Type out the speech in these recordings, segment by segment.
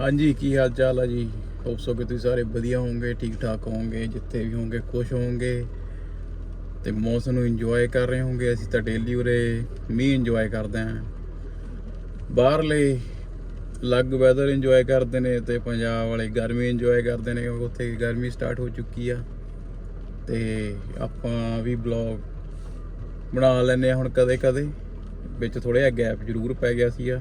ਹਾਂਜੀ, ਕੀ ਹਾਲ ਚਾਲ ਆ ਜੀ? ਹੋਪ ਸੋ ਕਿ ਤੁਸੀਂ ਸਾਰੇ ਵਧੀਆ ਹੋਵੋਗੇ ਠੀਕ ਠਾਕ ਹੋਵੋਗੇ, ਜਿੱਥੇ ਵੀ ਹੋਵੋਗੇ, ਖੁਸ਼ ਹੋਵੋਗੇ ਤੇ ਮੌਸਮ ਨੂੰ ਇੰਜੋਏ ਕਰ ਰਹੇ ਹੋਵੋਗੇ। ਅਸੀਂ ਤਾਂ ਡੇਲੀ ਉਰੇ ਮੀਂਹ ਇੰਜੋਏ ਕਰਦੇ ਆਂ ਬਾਹਰਲੇ ਅਲੱਗ ਵੈਦਰ ਇੰਜੋਏ ਕਰਦੇ ਨੇ ਤੇ ਪੰਜਾਬ ਵਾਲੇ ਗਰਮੀ ਇੰਜੋਏ ਕਰਦੇ ਨੇ, ਕਿਉਂਕਿ ਉੱਥੇ ਗਰਮੀ ਸਟਾਰਟ ਹੋ ਚੁੱਕੀ ਆ। ਤੇ ਆਪਾਂ ਵੀ ਬਲੌਗ ਬਣਾ ਲੈਂਦੇ ਆ ਹੁਣ ਕਦੇ ਕਦੇ ਵਿੱਚ ਥੋੜਾ ਜਿਹਾ ਗੈਪ ਜ਼ਰੂਰ ਪੈ ਗਿਆ ਸੀਗਾ।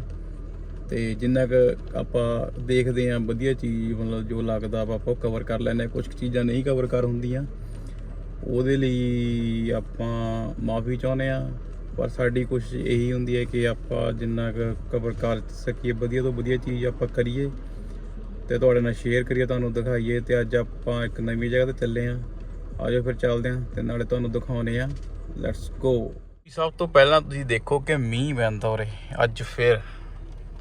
ਤੇ ਜਿੰਨਾ ਕੁ ਆਪਾਂ ਦੇਖਦੇ ਆਂ ਵਧੀਆ ਚੀਜ਼, ਮਤਲਬ ਜੋ ਲੱਗਦਾ ਵਾ ਆਪਾਂ ਕਵਰ ਕਰ ਲੈਂਦੇ ਹਾਂ। ਕੁਝ ਚੀਜ਼ਾਂ ਨਹੀਂ ਕਵਰ ਕਰ ਹੁੰਦੀਆਂ। ਉਹਦੇ ਲਈ ਆਪਾਂ ਮਾਫੀ ਚਾਹੁੰਦੇ ਆ ਪਰ ਸਾਡੀ ਕੋਸ਼ਿਸ਼ ਇਹੀ ਹੁੰਦੀ ਹੈ ਕਿ ਆਪਾਂ ਜਿੰਨਾ ਕੁ ਕਵਰ ਕਰ ਸਕੀਏ, ਵਧੀਆ ਤੋਂ ਵਧੀਆ ਚੀਜ਼ ਆਪਾਂ ਕਰੀਏ। ਤੇ ਤੁਹਾਡੇ ਨਾਲ ਸ਼ੇਅਰ ਕਰੀਏ, ਤੁਹਾਨੂੰ ਦਿਖਾਈਏ। ਤੇ ਅੱਜ ਆਪਾਂ ਇੱਕ ਨਵੀਂ ਜਗ੍ਹਾ ਤੇ ਚੱਲੇ ਆ ਆਜੋ ਫਿਰ ਚੱਲਦੇ ਆਂ ਤੇ ਨਾਲੇ ਤੁਹਾਨੂੰ ਦਿਖਾਉਨੇ ਆ ਲੈਟਸ ਗੋ ਸਭ ਤੋਂ ਪਹਿਲਾਂ ਤੁਸੀਂ ਦੇਖੋ ਕਿ ਮੀਂਹ ਪੈਂਦਾ ਉਰੇ। ਅੱਜ ਫਿਰ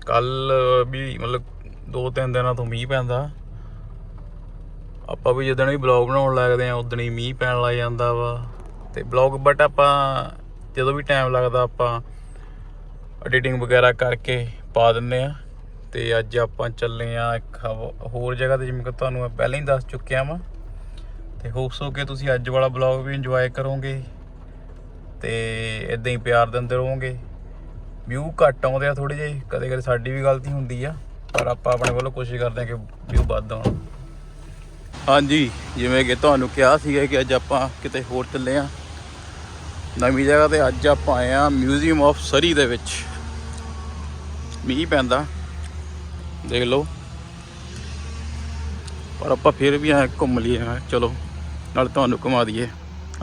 ਕੱਲ ਵੀ ਮਤਲਬ ਦੋ ਤਿੰਨ ਦਿਨਾਂ ਤੋਂ ਮੀਂਹ ਪੈਂਦਾ। ਆਪਾਂ ਵੀ ਜਦੋਂ ਵੀ ਬਲੌਗ ਬਣਾਉਣ ਲੱਗਦੇ ਆ ਉਦੋਂ ਹੀ ਮੀਂਹ ਪੈਣ ਲੱਗ ਜਾਂਦਾ ਵਾ। ਤੇ ਬਲੌਗ ਬਟ ਆਪਾਂ ਜਦੋਂ ਵੀ ਟਾਈਮ ਲੱਗਦਾ ਆਪਾਂ ਐਡੀਟਿੰਗ ਵਗੈਰਾ ਕਰਕੇ ਪਾ ਦਿੰਨੇ ਆ ਤੇ ਅੱਜ ਆਪਾਂ ਚੱਲੇ ਆ ਇੱਕ ਹੋਰ ਜਗ੍ਹਾ ਤੇ ਜਿਵੇਂ ਕਿ ਤੁਹਾਨੂੰ ਮੈਂ ਪਹਿਲਾਂ ਹੀ ਦੱਸ ਚੁੱਕਿਆ ਵਾਂ। ਤੇ ਹੋਪਸ ਹੋ ਕਿ ਤੁਸੀਂ ਅੱਜ ਵਾਲਾ ਬਲੌਗ ਵੀ ਇੰਜੋਏ ਕਰੋਗੇ। ਤੇ ਇਦਾਂ ਹੀ ਪਿਆਰ ਦਿੰਦੇ ਰਹੋਗੇ। ਵਿਊ ਘੱਟ ਆਉਂਦੇ ਆ ਥੋੜੇ ਜਿਹੇ, ਕਦੇ ਕਦੇ ਸਾਡੀ ਵੀ ਗਲਤੀ ਹੁੰਦੀ ਆ, ਪਰ ਆਪਾਂ ਆਪਣੇ ਵੱਲੋਂ ਕੋਸ਼ਿਸ਼ ਕਰਦੇ ਆ ਕਿ ਵਿਊ ਵੱਧ ਆਉਣ। ਹਾਂਜੀ, ਜਿਵੇਂ ਕਿ ਤੁਹਾਨੂੰ ਕਿਹਾ ਸੀਗਾ ਕਿ ਅੱਜ ਆਪਾਂ ਕਿਤੇ ਹੋਰ ਚੱਲੇ ਆ ਨਵੀਂ ਜਗ੍ਹਾ ਤੇ ਅੱਜ ਆਪਾਂ ਆਏ ਆ ਮਿਊਜ਼ੀਅਮ ਆਫ ਸਰੀ ਦੇ ਵਿੱਚ। ਮੀਂਹ ਪੈਂਦਾ, ਦੇਖ ਲਓ। ਪਰ ਆਪਾਂ ਫਿਰ ਵੀ ਆ ਘੁੰਮ ਲਈਏ ਚਲੋ, ਨਾਲ ਤੁਹਾਨੂੰ ਘੁਮਾ ਦਈਏ।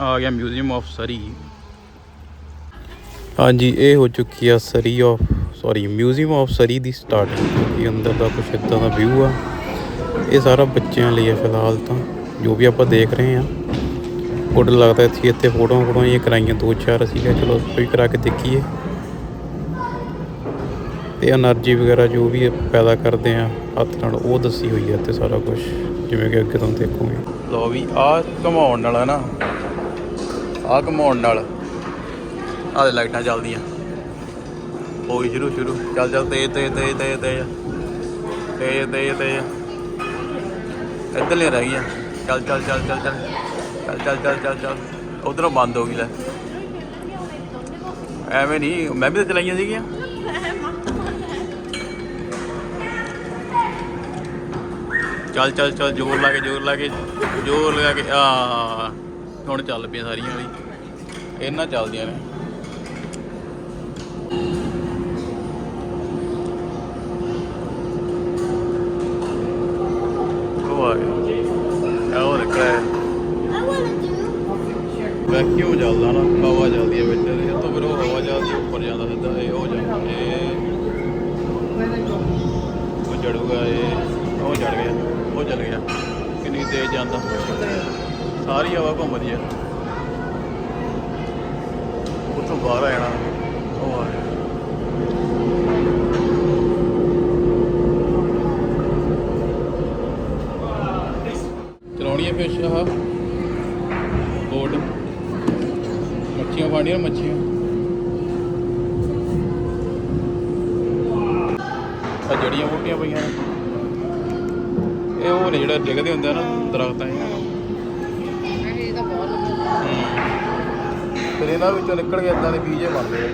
ਆ ਗਿਆ ਮਿਊਜ਼ੀਅਮ ਆਫ ਸਰੀ ਹਾਂਜੀ, ਇਹ ਹੋ ਚੁੱਕੀ ਆ Surrey of sorry museum of Surrey the starting ਇਹ ਅੰਦਰ ਦਾ ਕੁਛ ਇਦਾਂ ਦਾ ਵਿਊ ਆ। ਇਹ ਸਾਰਾ ਬੱਚਿਆਂ ਲਈ ਆ ਫਿਲਹਾਲ ਤਾਂ, ਜੋ ਵੀ ਆਪਾਂ ਦੇਖ ਰਹੇ ਆ। ਕੁੱਡ ਲੱਗਦਾ ਇੱਥੇ ਇੱਥੇ ਫੋਟੋਆਂ ਫੋਟੋਆਂ ਇਹ ਕਰਾਈਆਂ, ਦੋ ਚਾਰ ਅਸੀਂ ਕਿਹਾ ਚਲੋ ਕੋਈ ਕਰਾ ਕੇ ਦੇਖੀਏ। ਤੇ એનર્ਜੀ ਵਗੈਰਾ ਜੋ ਵੀ ਪੈਦਾ ਕਰਦੇ ਆ, ਹੱਥ ਨਾਲ ਉਹ ਦੱਸੀ ਹੋਈ ਹੈ ਇੱਥੇ ਸਾਰਾ ਕੁਝ ਜਿਵੇਂ ਕਿ ਅੱਗੇ ਤੁਹਾਨੂੰ ਦੇਖੋਗੇ। ਲੋ ਵੀ ਆ ਘਮਾਉਣ ਨਾਲ ਹੈ ਨਾ ਆ ਘਮਾਉਣ ਨਾਲ। ਆਹ ਲਾਈਟਾਂ ਚੱਲਦੀਆਂ। ਹੋ ਗਈ ਸ਼ੁਰੂ ਸ਼ੁਰੂ। ਚੱਲ ਚੱਲ, ਤੇਜ਼ ਤੇਜ਼ ਤੇਜ਼ ਤੇਜ਼ ਤੇਜ਼। ਤੇਜ਼ ਤੇਜ਼ ਤੇਜ਼। ਇੱਧਰਲੇ ਰਹਿ ਗਈਆਂ। ਚੱਲ ਚੱਲ ਚੱਲ ਚੱਲ ਚੱਲ। ਚੱਲ ਚੱਲ ਚੱਲ ਚੱਲ ਚੱਲ। ਉਧਰੋਂ ਬੰਦ ਹੋ ਗਈ ਲੈ। ਐਵੇਂ ਨਹੀਂ, ਮੈਂ ਵੀ ਤਾਂ ਚਲਾਈਆਂ ਸੀਗੀਆਂ। ਚੱਲ ਚੱਲ ਚੱਲ, ਜ਼ੋਰ ਲਾ ਕੇ, ਜ਼ੋਰ ਲਾ ਕੇ, ਜ਼ੋਰ ਲਗਾ ਕੇ। ਆ ਹੁਣ ਚੱਲ ਪਈਆਂ ਸਾਰੀਆਂ ਵੀ ਇਹਨਾਂ ਚੱਲਦੀਆਂ ਨੇ। ਉਹ ਆ ਗਿਆ ਉਹ ਨਿਕਲਿਆ ਵੈਕਿਊਮ ਚੱਲਦਾ ਨਾ? ਹਵਾ ਚੱਲਦੀ ਹੈ ਵਿੱਚ, ਇਹ ਤੋਂ ਫਿਰ ਉਹ ਹਵਾ ਚੱਲਦੀ ਉੱਪਰ ਜਾਂਦਾ ਸਿੱਧਾ, ਇਹ ਉਹ ਜਾਂਦਾ, ਇਹ ਉਹ ਜੜੂਗਾ ਇਹ ਉਹ ਜੜ ਗਿਆ, ਉਹ ਚੱਲ ਗਿਆ। ਕਿੰਨੀ ਤੇਜ਼ ਜਾਂਦਾ। ਸਾਰੀ ਹਵਾ ਘੁੰਮਦੀ ਹੈ। ਉੱਥੋਂ ਬਾਹਰ ਆ ਜਾਣਾ। ਉਹ ਆ ਗਿਆ। ਚਲਾਉਣੀ ਹੈ ਫਿਸ਼ ਆਹ ਬੋਟ ਮੱਛੀਆਂ ਫੜਨੀਆਂ ਮੱਛੀਆਂ। ਆ ਜੜੀਆਂ ਬੂਟੀਆਂ ਪਈਆਂ ਇਹ ਉਹ ਨੇ ਜਿਹੜਾ ਡਿੱਗਦੇ ਹੁੰਦੇ ਆ ਨਾ ਦਰਖਤਾਂ ਇਹਨਾਂ ਨੂੰ ਇਹ ਤਾਂ ਬਹੁਤ ਫਿਰ ਇਹਨਾਂ ਵਿੱਚੋਂ ਨਿਕਲ ਕੇ ਇਦਾਂ ਦੇ ਬੀਜੇ ਬਣਦੇ ਆ।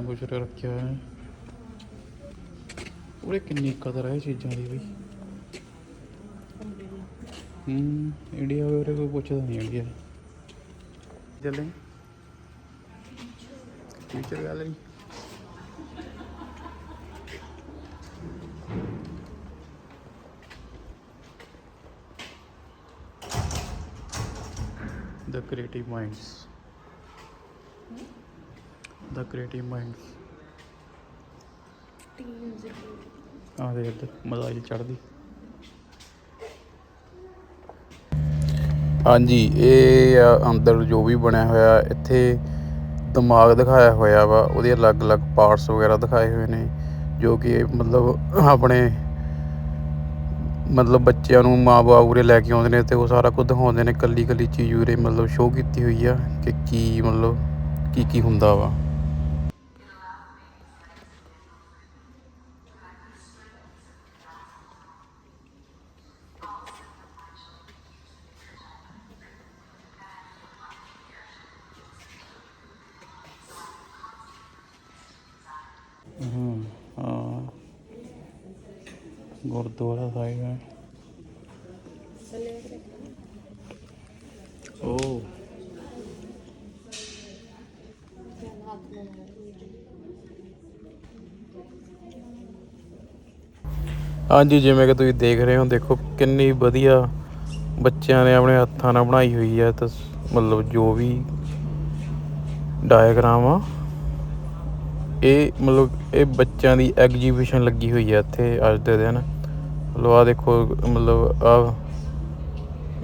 ਕਿੰਨਾ ਕੁਛ ਰੱਖਿਆ ਹੋਇਆ ਹੈ। ਉਹਰੇ ਕਿੰਨੀ ਕਦਰ ਹੈ ਇਹ ਚੀਜ਼ਾਂ ਦੀ ਬਈ ਹੂੰ, ਇੰਡੀਆ ਬਾਰੇ ਕੋਈ ਪੁੱਛਦਾ ਨਹੀਂ ਇੰਡੀਆ। ਚੱਲੇ। Future gallery the creative the creative minds ਆ ਦੇ ਇੱਧਰ ਮਜ਼ਾਈਲ ਚੜਦੀ ਹਾਂਜੀ ਇਹ ਆ ਅੰਦਰ ਜੋ ਵੀ ਬਣਿਆ ਹੋਇਆ ਇੱਥੇ ਦਿਮਾਗ ਦਿਖਾਇਆ ਹੋਇਆ ਵਾ ਉਹਦੇ ਅਲੱਗ-ਅਲੱਗ ਪਾਰਟਸ ਵਗੈਰਾ ਦਿਖਾਏ ਹੋਏ ਨੇ ਜੋ ਕਿ ਮਤਲਬ ਆਪਣੇ ਮਤਲਬ ਬੱਚਿਆਂ ਨੂੰ ਮਾਂ-ਬਾਪ ਉਰੇ ਲੈ ਕੇ ਆਉਂਦੇ ਨੇ ਤੇ ਉਹ ਸਾਰਾ ਕੁਝ ਦਿਖਾਉਂਦੇ ਨੇ ਕੱਲੀ ਕੱਲੀ ਚੀਜ਼ ਉਰੇ ਮਤਲਬ ਸ਼ੋਅ ਕੀਤੀ ਹੋਈ ਆ ਕਿ ਕੀ ਮਤਲਬ ਕੀ ਕੀ ਹੁੰਦਾ ਵਾ। ਗੁਰਦੁਆਰਾ ਸਾਹਿਬ ਹੈ। ਓ। ਹਾਂਜੀ, ਜਿਵੇਂ ਕਿ ਤੁਸੀਂ ਦੇਖ ਰਹੇ ਹੋ, ਦੇਖੋ ਕਿੰਨੀ ਵਧੀਆ ਬੱਚਿਆਂ ਨੇ ਆਪਣੇ ਹੱਥਾਂ ਨਾਲ ਬਣਾਈ ਹੋਈ ਹੈ ਤਸ ਮਤਲਬ ਜੋ ਵੀ ਡਾਇਗ੍ਰਾਮ ਆ, ਇਹ ਮਤਲਬ ਇਹ ਬੱਚਿਆਂ ਦੀ ਐਗਜੀਬਿਸ਼ਨ ਲੱਗੀ ਹੋਈ ਹੈ ਇੱਥੇ ਅੱਜ ਦੇ ਦਿਨ। ਮਤਲਬ ਆ ਦੇਖੋ, ਮਤਲਬ ਆ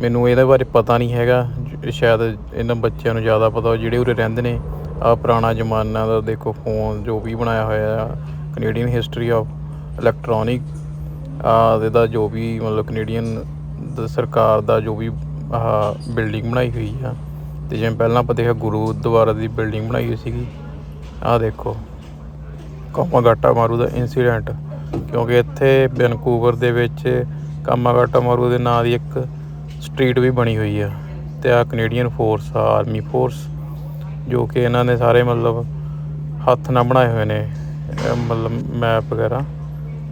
ਮੈਨੂੰ ਇਹਦੇ ਬਾਰੇ ਪਤਾ ਨਹੀਂ ਹੈਗਾ ਸ਼ਾਇਦ ਇਹਨਾਂ ਬੱਚਿਆਂ ਨੂੰ ਜ਼ਿਆਦਾ ਪਤਾ ਹੋਵੇ, ਜਿਹੜੇ ਉਰੇ ਰਹਿੰਦੇ ਨੇ। ਆ ਪੁਰਾਣਾ ਜ਼ਮਾਨਾ ਦਾ ਦੇਖੋ ਫੋਨ ਜੋ ਵੀ ਬਣਾਇਆ ਹੋਇਆ ਆ ਕੈਨੇਡੀਅਨ ਹਿਸਟਰੀ ਆਫ ਇਲੈਕਟ੍ਰੋਨਿਕ ਆ ਇਹਦਾ ਜੋ ਵੀ ਮਤਲਬ ਕੈਨੇਡੀਅਨ ਸਰਕਾਰ ਦਾ ਜੋ ਵੀ ਆਹ ਬਿਲਡਿੰਗ ਬਣਾਈ ਹੋਈ ਆ, ਤੇ ਜਿਵੇਂ ਪਹਿਲਾਂ ਆਪਾਂ ਦੇਖਿਆ ਗੁਰੂਦੁਆਰਾ ਦੀ ਬਿਲਡਿੰਗ ਬਣਾਈ ਹੋਈ ਸੀਗੀ। ਆਹ ਦੇਖੋ, ਕਾਮਾਗਾਟਾ ਮਾਰੂ ਦਾ ਇਨਸੀਡੈਂਟ ਕਿਉਂਕਿ ਇੱਥੇ ਵੈਨਕੂਵਰ ਦੇ ਵਿੱਚ ਕਾਮਾਗਾਟਾ ਮਾਰੂ ਦੇ ਨਾਂ ਦੀ ਇੱਕ ਸਟਰੀਟ ਵੀ ਬਣੀ ਹੋਈ ਆ ਤੇ ਆ ਕੈਨੇਡੀਅਨ ਫੋਰਸ ਆ ਆਰਮੀ ਫੋਰਸ ਜੋ ਕਿ ਇਹਨਾਂ ਨੇ ਸਾਰੇ ਮਤਲਬ ਹੱਥ ਨਾਲ ਬਣਾਏ ਹੋਏ ਨੇ ਮਤਲਬ ਮੈਪ ਵਗੈਰਾ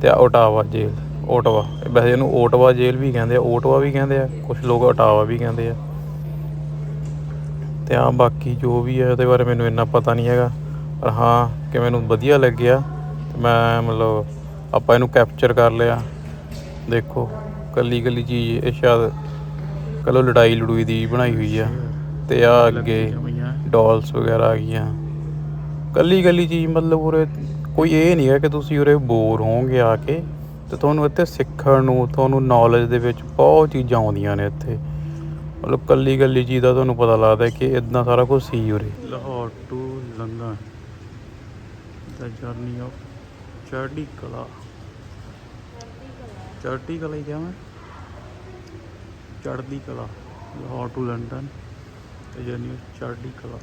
ਤੇ ਆ ਓਟਾਵਾ ਜੇਲ੍ਹ ਓਟਵਾ ਵੈਸੇ ਇਹਨੂੰ ਓਟਵਾ ਜੇਲ੍ਹ ਵੀ ਕਹਿੰਦੇ ਆ ਓਟਵਾ ਵੀ ਕਹਿੰਦੇ ਆ ਕੁਝ ਲੋਕ ਓਟਾਵਾ ਵੀ ਕਹਿੰਦੇ ਆ। ਤੇ ਆ ਬਾਕੀ ਜੋ ਵੀ ਹੈ ਉਹਦੇ ਬਾਰੇ ਮੈਨੂੰ ਇੰਨਾ ਪਤਾ ਨਹੀਂ ਹੈਗਾ, ਪਰ ਹਾਂ ਕਿ ਮੈਨੂੰ ਵਧੀਆ ਲੱਗਿਆ ਮੈਂ ਮਤਲਬ ਆਪਾਂ ਇਹਨੂੰ ਕੈਪਚਰ ਕਰ ਲਿਆ। ਦੇਖੋ ਕੱਲੀ ਕੱਲੀ ਚੀਜ਼ ਇਹ ਸ਼ਾਇਦ ਕੱਲ੍ਹ ਲੜਾਈ ਲੜੂਈ ਦੀ ਬਣਾਈ ਹੋਈ ਆ। ਤੇ ਆ ਅੱਗੇ ਡਾਲਸ ਵਗੈਰਾ ਆ ਗਈਆਂ। ਕੱਲੀ ਕੱਲੀ ਚੀਜ਼ ਮਤਲਬ ਉਰੇ ਕੋਈ ਇਹ ਨਹੀਂ ਹੈ ਕਿ ਤੁਸੀਂ ਉਰੇ ਬੋਰ ਹੋਵੋਗੇ ਆ ਕੇ। ਤੇ ਤੁਹਾਨੂੰ ਇੱਥੇ ਸਿੱਖਣ ਨੂੰ ਤੁਹਾਨੂੰ ਨੌਲੇਜ ਦੇ ਵਿੱਚ ਬਹੁਤ ਚੀਜ਼ਾਂ ਆਉਂਦੀਆਂ ਨੇ ਇੱਥੇ। ਮਤਲਬ ਕੱਲੀ ਕੱਲੀ ਚੀਜ਼ ਦਾ ਤੁਹਾਨੂੰ ਪਤਾ ਲੱਗਦਾ ਕਿ ਇਦਾਂ ਸਾਰਾ ਕੁਝ ਸੀ ਉਰੇ। ਲਾਹੌਰ ਟੂ ਲੰਡਨ ਦਾ ਜਰਨੀ ਆਫ ਚੜ੍ਹਦੀ ਕਲਾ। ਚੜ੍ਹਦੀ ਕਲਾ ਹੀ ਕਿਹਾ ਮੈਂ ਚੜ੍ਹਦੀ ਕਲਾ, ਲਾਹੌਰ ਟੂ ਲੰਡਨ ਤੇ ਜਰਨੀ ਆਫ ਚੜ੍ਹਦੀ ਕਲਾ।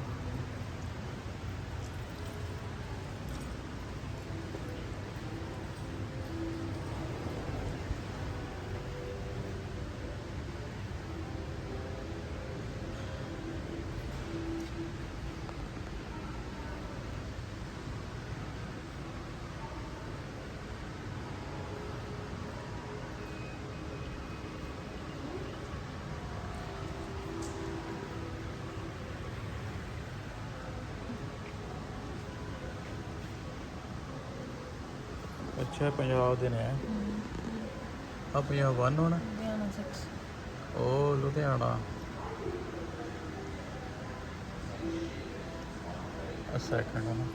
ਅੱਛਾ ਪੰਜਾਬ ਦੇ ਨੇ ਆ ਪੰਜਾਬ ਵਨ ਹੋਣਾ? ਉਹ ਲੁਧਿਆਣਾ। ਆ ਸੈਕੰਡ ਹੈ ਨਾ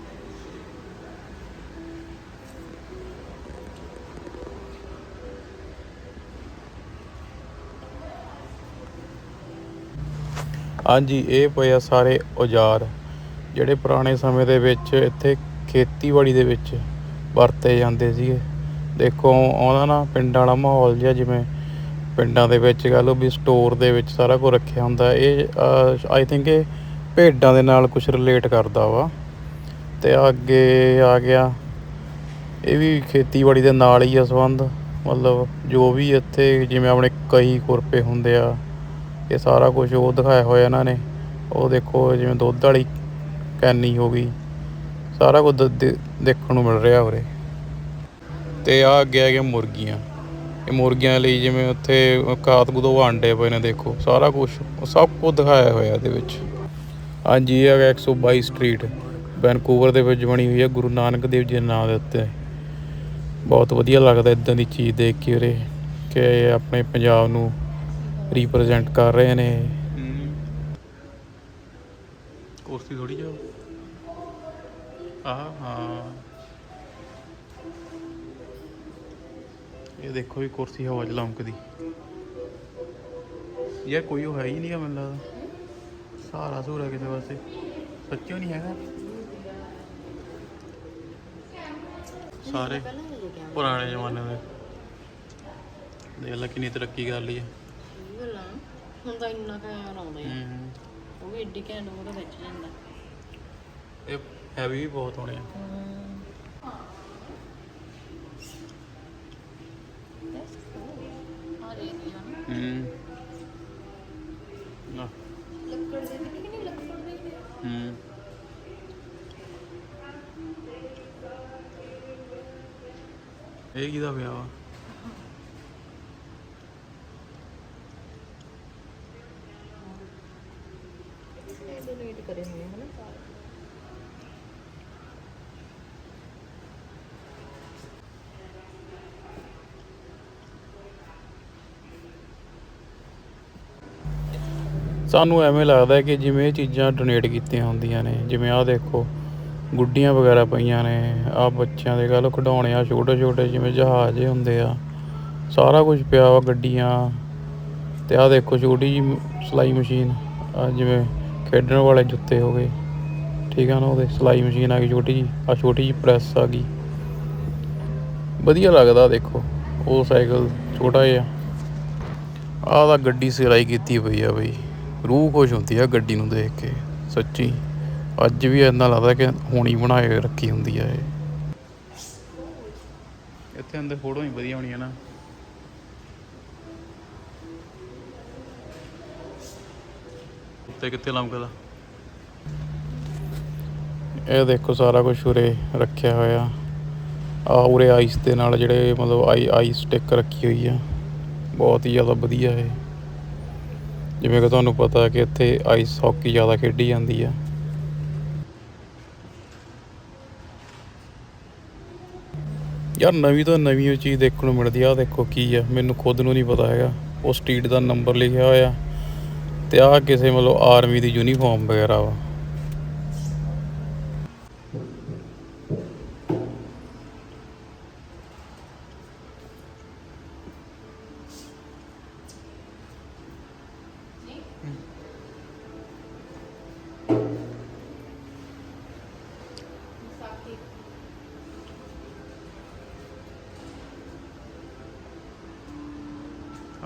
ਹਾਂਜੀ ਇਹ ਪਏ ਆ ਸਾਰੇ ਔਜ਼ਾਰ ਜਿਹੜੇ ਪੁਰਾਣੇ ਸਮੇਂ ਦੇ ਵਿੱਚ ਇੱਥੇ ਖੇਤੀਬਾੜੀ ਦੇ ਵਿੱਚ। ਵਰਤੇ ਜਾਂਦੇ ਸੀਗੇ। ਦੇਖੋ ਆਉਂਦਾ ਨਾ ਪਿੰਡਾਂ ਵਾਲਾ ਮਾਹੌਲ ਜਿਹਾ ਜਿਵੇਂ ਪਿੰਡਾਂ ਦੇ ਵਿੱਚ ਕਹ ਲਓ ਵੀ ਸਟੋਰ ਦੇ ਵਿੱਚ ਸਾਰਾ ਕੁਝ ਰੱਖਿਆ ਹੁੰਦਾ। ਇਹ ਆਈ ਥਿੰਕ ਇਹ ਭੇਡਾਂ ਦੇ ਨਾਲ ਕੁਝ ਰਿਲੇਟ ਕਰਦਾ ਵਾ। ਤੇ ਅੱਗੇ ਆ ਗਿਆ। ਇਹ ਵੀ ਖੇਤੀਬਾੜੀ ਦੇ ਨਾਲ ਹੀ ਆ ਸੰਬੰਧ। ਮਤਲਬ ਜੋ ਵੀ ਇੱਥੇ ਜਿਵੇਂ ਆਪਣੇ ਕਈ ਖੁਰਪੇ ਹੁੰਦੇ ਆ, ਇਹ ਸਾਰਾ ਕੁਝ ਉਹ ਦਿਖਾਇਆ ਹੋਇਆ ਇਹਨਾਂ ਨੇ। ਉਹ ਦੇਖੋ, ਜਿਵੇਂ ਦੁੱਧ ਵਾਲੀ ਕੈਨੀ ਹੋ ਗਈ। ਸਾਰਾ ਕੁਝ ਦੇਖਣ ਨੂੰ ਮਿਲ ਰਿਹਾ ਉਰੇ। ਤੇ ਆ ਅੱਗੇ ਆ ਗਿਆ ਮੁਰਗੀਆਂ। ਇਹ ਮੁਰਗੀਆਂ ਲਈ ਜਿਵੇਂ ਉੱਥੇ ਕਾਤ ਗੁਦੋ ਆਂਡੇ ਪਏ ਨੇ, ਦੇਖੋ, ਸਾਰਾ ਕੁਝ। ਸਭ ਕੁਝ ਦਿਖਾਇਆ ਹੋਇਆ ਇਹਦੇ ਵਿੱਚ। ਹਾਂਜੀ, ਇਹ ਹੈਗਾ 122 ਸਟਰੀਟ। ਵੈਨਕੂਵਰ ਦੇ ਵਿੱਚ ਬਣੀ ਹੋਈ ਹੈ, ਗੁਰੂ ਨਾਨਕ ਦੇਵ ਜੀ ਦੇ ਨਾਮ ਦੇ ਉੱਤੇ। ਬਹੁਤ ਵਧੀਆ ਲੱਗਦਾ ਇਦਾਂ ਦੀ ਚੀਜ਼ ਦੇਖ ਕੇ ਉਰੇ, ਕਿ ਆਪਣੇ ਪੰਜਾਬ ਨੂੰ ਰਿਪਰੈਜ਼ੈਂਟ ਕਰ ਰਹੇ ਨੇ। ਕੁਰਸੀ ਥੋੜੀ ਜਾ ਆਹ ਇਹ ਦੇਖੋ ਵੀ ਕੁਰਸੀ ਹਵਾ ਚ ਲੰਕਦੀ ਯਾਰ ਕੋਈ ਉਹ ਹੈ ਹੀ ਨਹੀਂ ਮੈਨੂੰ ਲੱਗਦਾ। ਸਹਾਰਾ ਸੂਰਾ ਕਿਸੇ ਵਾਸਤੇ ਸੱਚਿਓ ਨਹੀਂ ਹੈਗਾ। ਸਾਰੇ ਪੁਰਾਣੇ ਜ਼ਮਾਨੇ ਦੇ। ਦੇਖ ਲੈ ਕਿੰਨੀ ਤਰੱਕੀ ਕਰ ਲਈ ਹੈ। ਇਹ ਹੁਣ ਤਾਂ ਇੰਨਾ ਕਾਇਆ ਆਉਂਦਾ ਹੈ ਹੂੰ। ਉਹ ਵੀ ਏਡੀ ਘੈਂਟ ਉਹਦੇ ਵਿੱਚ ਜਾਂਦਾ। ਇਹ ਹੈਵੀ ਵੀ ਬਹੁਤ ਹੋਣੇ ਆ। ਹੂੰ। ਨਾ। ਲੱਕੜ ਦੇ ਦੀ ਕਿ ਲੱਕੜ ਦੇ ਹੂੰ। ਇਹ ਕਿਹਦਾ ਵਿਆਹ ਵਾ? ਡੋਨੇਟ ਕਰੇ ਹੋਏ ਹਨ ਸਾਨੂੰ ਐਵੇਂ ਲੱਗਦਾ ਕਿ ਜਿਵੇਂ ਇਹ ਚੀਜ਼ਾਂ ਡੋਨੇਟ ਕੀਤੀਆਂ ਹੁੰਦੀਆਂ ਨੇ, ਜਿਵੇਂ ਆਹ ਦੇਖੋ, ਗੁੱਡੀਆਂ ਵਗੈਰਾ ਪਈਆਂ ਨੇ, ਆਹ ਬੱਚਿਆਂ ਦੇ ਗੱਲ ਖਿਡੌਣੇ ਆ ਛੋਟੇ ਛੋਟੇ ਜਿਵੇਂ ਜਹਾਜ਼ ਜਿਹੇ ਹੁੰਦੇ ਆ, ਸਾਰਾ ਕੁਝ ਪਿਆ ਵਾ ਗੱਡੀਆਂ ਤੇ ਆਹ ਦੇਖੋ ਛੋਟੀ ਜੀ ਸਿਲਾਈ ਮਸ਼ੀਨ ਆ ਜਿਵੇਂ ਖੇਡਣ ਵਾਲੇ ਜੁੱਤੇ ਹੋ ਗਏ, ਠੀਕ ਆ ਨਾ ਉਹਦੇ, ਸਿਲਾਈ ਮਸ਼ੀਨ ਆ ਗਈ ਛੋਟੀ ਜੀ ਆ ਛੋਟੀ ਜੀ ਪ੍ਰੈਸ ਆ ਗਈ। ਵਧੀਆ ਲੱਗਦਾ ਦੇਖੋ, ਉਹ ਸਾਈਕਲ ਛੋਟਾ ਜਿਹਾ, ਆਹ ਤਾਂ ਗੱਡੀ ਸਿਲਾਈ ਕੀਤੀ ਪਈ ਆ ਬਈ। ਰੂਹ ਖੁਸ਼ ਹੁੰਦੀ ਆ ਗੱਡੀ ਨੂੰ ਦੇਖ ਕੇ ਸੱਚੀ। ਅੱਜ ਵੀ ਇੰਨਾ ਲੱਗਦਾ ਕਿ ਹੁਣੀ ਬਣਾ ਕੇ ਰੱਖੀ ਹੁੰਦੀ ਆ ਇਹ। ਇੱਥੇ ਅੰਦਰ ਫੋਟੋ ਹੀ ਵਧੀਆ ਹੋਣੀਆਂ ਨਾ। ਉੱਤੇ ਕਿੱਥੇ ਲਮਕਦਾ ਇਹ ਦੇਖੋ ਸਾਰਾ ਕੁਝ ਉਰੇ ਰੱਖਿਆ ਹੋਇਆ। ਆ ਉਰੇ ਆਈਸ ਦੇ ਨਾਲ ਜਿਹੜੇ ਮਤਲਬ ਆਈ ਆਈ ਸਟਿਕ ਰੱਖੀ ਹੋਈ ਆ। ਬਹੁਤ ਹੀ ਜ਼ਿਆਦਾ ਵਧੀਆ ਹੈ ਜਿਵੇਂ ਕਿ ਤੁਹਾਨੂੰ ਪਤਾ ਹੈ ਕਿ ਇੱਥੇ ਆਈਸ ਹਾਕੀ ਜ਼ਿਆਦਾ ਖੇਡੀ ਜਾਂਦੀ ਆ। ਯਾਰ ਨਵੀਂ ਤੋਂ ਨਵੀਂ ਉਹ ਚੀਜ਼ ਦੇਖਣ ਨੂੰ ਮਿਲਦੀ ਆ, ਆਹ ਦੇਖੋ ਕੀ ਆ, ਮੈਨੂੰ ਖੁਦ ਨੂੰ ਨਹੀਂ ਪਤਾ ਹੈਗਾ। ਉਹ ਸਟਰੀਟ ਦਾ ਨੰਬਰ ਲਿਖਿਆ ਹੋਇਆ ਤੇ ਆ ਕਿਸੇ ਮਤਲਬ ਆਰਮੀ ਦੀ ਯੂਨੀਫਾਰਮ ਵਗੈਰਾ ਵਾ।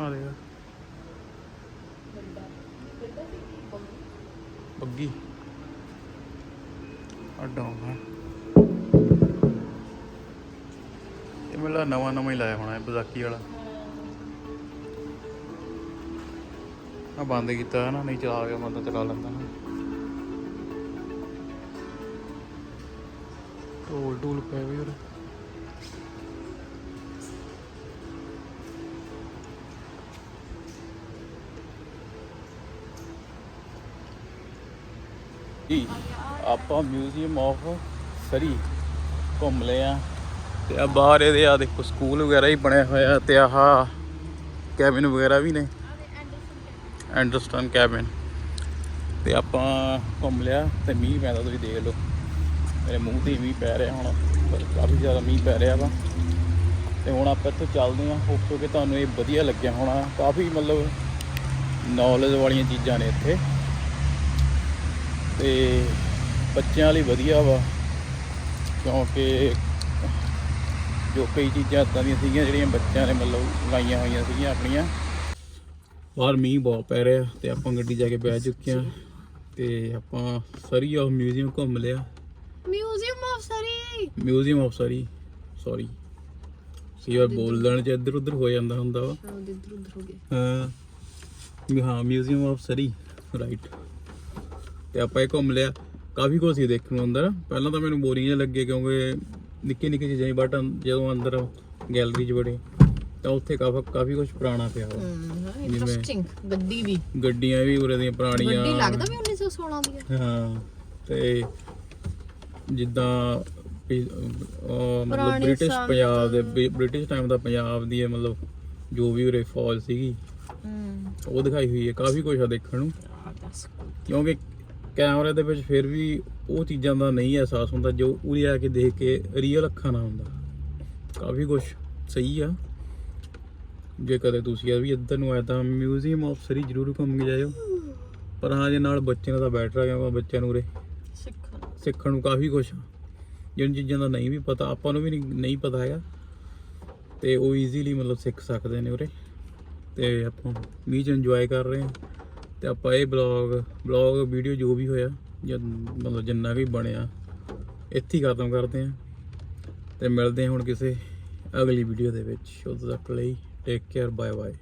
ਆ ਦੇਖ ਬੱਗੀ। ਅੱਡਾ ਹੈ ਇਹ ਮੇਲਾ ਨਵਾਂ ਨਵਾਂ ਹੀ ਲਾਇਆ ਹੋਣਾ, ਇਹ ਬਜ਼ਾਕੀ ਵਾਲਾ। ਆ ਬੰਦ ਕੀਤਾ ਹੈ ਨਾ, ਨਹੀਂ ਚਲਾ ਗਿਆ ਬੰਦਾ ਚਲਾ ਲੈਂਦਾ ਨਾ। ਢੋਲ ਢੋਲ ਪਏ ਵੀ ਉਰੇ। ਜੀ ਆਪਾਂ ਮਿਊਜ਼ੀਅਮ ਆਫ ਸਰੀ ਘੁੰਮ ਲਏ ਆ। ਤੇ ਆ ਬਾਹਰ ਇਹਦੇ ਆ ਦੇਖੋ ਸਕੂਲ ਵਗੈਰਾ ਹੀ ਬਣਿਆ ਹੋਇਆ ਤੇ ਆਹ ਕੈਬਿਨ ਵਗੈਰਾ ਵੀ ਨੇ। ਐਂਡਰਸਟਨ ਕੈਬਿਨ ਤੇ ਆਪਾਂ ਘੁੰਮ ਲਿਆ ਤੇ ਮੀਂਹ ਪੈਂਦਾ, ਤੁਸੀਂ ਦੇਖ ਲਓ। ਮੇਰੇ ਮੂੰਹ ਤੇ ਮੀਂਹ ਪੈ ਰਿਹਾ ਹੁਣ, ਪਰ ਕਾਫੀ ਜ਼ਿਆਦਾ ਮੀਂਹ ਪੈ ਰਿਹਾ ਵਾ। ਤੇ ਹੁਣ ਆਪਾਂ ਇੱਥੋਂ ਚੱਲਦੇ ਹਾਂ ਹੋਪ ਕਿ ਤੁਹਾਨੂੰ ਇਹ ਵਧੀਆ ਲੱਗਿਆ ਹੋਣਾ। ਕਾਫੀ ਮਤਲਬ ਨੌਲੇਜ ਵਾਲੀਆਂ ਚੀਜ਼ਾਂ ਨੇ ਇੱਥੇ। ਤੇ ਬੱਚਿਆਂ ਲਈ ਵਧੀਆ ਵਾ ਕਿਉਂਕਿ ਜੋ ਕਈ ਚੀਜ਼ਾਂ ਇੱਦਾਂ ਦੀਆਂ ਸੀਗੀਆਂ ਜਿਹੜੀਆਂ ਬੱਚਿਆਂ ਨੇ ਮਤਲਬ ਲਾਈਆਂ ਹੋਈਆਂ ਸੀਗੀਆਂ ਆਪਣੀਆਂ। ਬਾਹਰ ਮੀਂਹ ਬਹੁਤ ਪੈ ਰਿਹਾ ਤੇ ਆਪਾਂ ਗੱਡੀ ਜਾ ਕੇ ਬਹਿ ਚੁੱਕੇ ਹਾਂ ਤੇ ਆਪਾਂ ਸਰੀ ਆਫ ਮਿਊਜ਼ੀਅਮ ਘੁੰਮ ਲਿਆ। Museum of Surrey? Museum of Surrey sorry. ਸੀ ਵਾਰ ਬੋਲਣ ਚ ਇੱਧਰ ਉੱਧਰ ਹੋ ਜਾਂਦਾ ਹੁੰਦਾ ਵਾ। ਉਹਦੇ ਇਧਰ ਉਧਰ ਹੋ ਹਾਂ ਵੀ ਹਾਂ ਮਿਊਜ਼ੀਅਮ ਆਫ ਸਰੀ ਰਾਈਟ। ਤੇ ਆਪਾਂ ਇਹ ਘੁੰਮ ਲਿਆ। ਕਾਫੀ ਕੁਝ ਸੀ ਦੇਖਣ ਨੂੰ ਅੰਦਰ। ਪਹਿਲਾਂ ਤਾਂ ਮੈਨੂੰ ਬੋਰਿੰਗ ਜਿਹਾ ਲੱਗੇ ਕਿਉਂਕਿ ਨਿੱਕੀ ਨਿੱਕੀ ਚੀਜ਼ਾਂ ਹੀ ਬਟ ਜਦੋਂ ਅੰਦਰ ਗੈਲਰੀ 'ਚ ਵੜੇ ਤਾਂ ਉੱਥੇ ਕਾਫੀ ਕਾਫੀ ਕੁਝ ਪੁਰਾਣਾ ਪਿਆ ਹਮ ਇੰਟਰਸਟਿੰਗ ਗੱਡੀ ਵੀ। ਗੱਡੀਆਂ ਵੀ ਉਰੇ ਦੀਆਂ ਪੁਰਾਣੀਆਂ। ਗੱਡੀ ਲੱਗਦਾ ਵੀ 1916 ਦੀ ਹੈ ਹਾਂ ਤੇ ਜਿੱਦਾਂ ਮਤਲਬ ਬ੍ਰਿਟਿਸ਼ ਪੰਜਾਬ ਦੇ ਬ੍ਰਿ- ਬ੍ਰਿਟਿਸ਼ ਟਾਈਮ ਦਾ ਪੰਜਾਬ ਦੀ ਇਹ ਮਤਲਬ ਜੋ ਵੀ ਉਰੇ ਫੌਜ ਸੀਗੀ ਉਹ ਦਿਖਾਈ ਹੋਈ ਹੈ। ਕਾਫੀ ਕੁਝ ਆ ਦੇਖਣ ਨੂੰ। ਕਿਉਂਕਿ ਕੈਮਰੇ ਦੇ ਵਿੱਚ ਫਿਰ ਵੀ ਉਹ ਚੀਜ਼ਾਂ ਦਾ ਨਹੀਂ ਅਹਿਸਾਸ ਹੁੰਦਾ ਜੋ ਉਰੇ ਆ ਕੇ ਦੇਖ ਕੇ ਰੀਅਲ ਅੱਖਾਂ ਨਾਲ ਹੁੰਦਾ। ਕਾਫੀ ਕੁਝ ਸਹੀ ਆ। ਜੇ ਕਦੇ ਤੁਸੀਂ ਵੀ ਇੱਧਰ ਨੂੰ ਆਏ ਤਾਂ ਮਿਊਜ਼ੀਅਮ ਆਫ ਸਰੀ ਜ਼ਰੂਰ ਘੁੰਮ ਕੇ ਜਾਇਓ। ਪਰ ਹਾਂ ਜੇ ਨਾਲ ਬੱਚਿਆਂ ਦਾ ਬੈਟਰ ਆ ਕਿਉਂਕਿ ਬੱਚਿਆਂ ਨੂੰ ਉਰੇ ਸਿੱਖਣ। ਸਿੱਖਣ ਨੂੰ ਕਾਫੀ ਕੁਝ ਜਿਹੜੀਆਂ ਚੀਜ਼ਾਂ ਦਾ ਨਹੀਂ ਵੀ ਪਤਾ ਆਪਾਂ ਨੂੰ ਵੀ ਨਹੀਂ ਨਹੀਂ ਪਤਾ ਹੈਗਾ। ਤੇ ਉਹ ਈਜ਼ੀਲੀ ਮਤਲਬ ਸਿੱਖ ਸਕਦੇ ਨੇ ਉਰੇ। ਤੇ ਆਪਾਂ ਮੀਂਹ 'ਚ ਇੰਜੋਏ ਕਰ ਰਹੇ ਹਾਂ। ਤੇ ਆਪਾਂ ਇਹ ਬਲੌਗ ਬਲੌਗ ਵੀਡੀਓ ਜੋ ਵੀ ਹੋਇਆ, ਜਾਂ ਮਤਲਬ ਜਿੰਨਾ ਵੀ ਬਣਿਆ, ਇੱਥੇ ਹੀ ਖਤਮ ਕਰਦੇ ਹਾਂ। ਤੇ ਮਿਲਦੇ ਹਾਂ ਹੁਣ ਕਿਸੇ ਅਗਲੀ ਵੀਡੀਓ ਦੇ ਵਿੱਚ। ਉਦੋਂ ਤੱਕ ਲਈ ਟੇਕ ਕੇਅਰ ਬਾਏ ਬਾਏ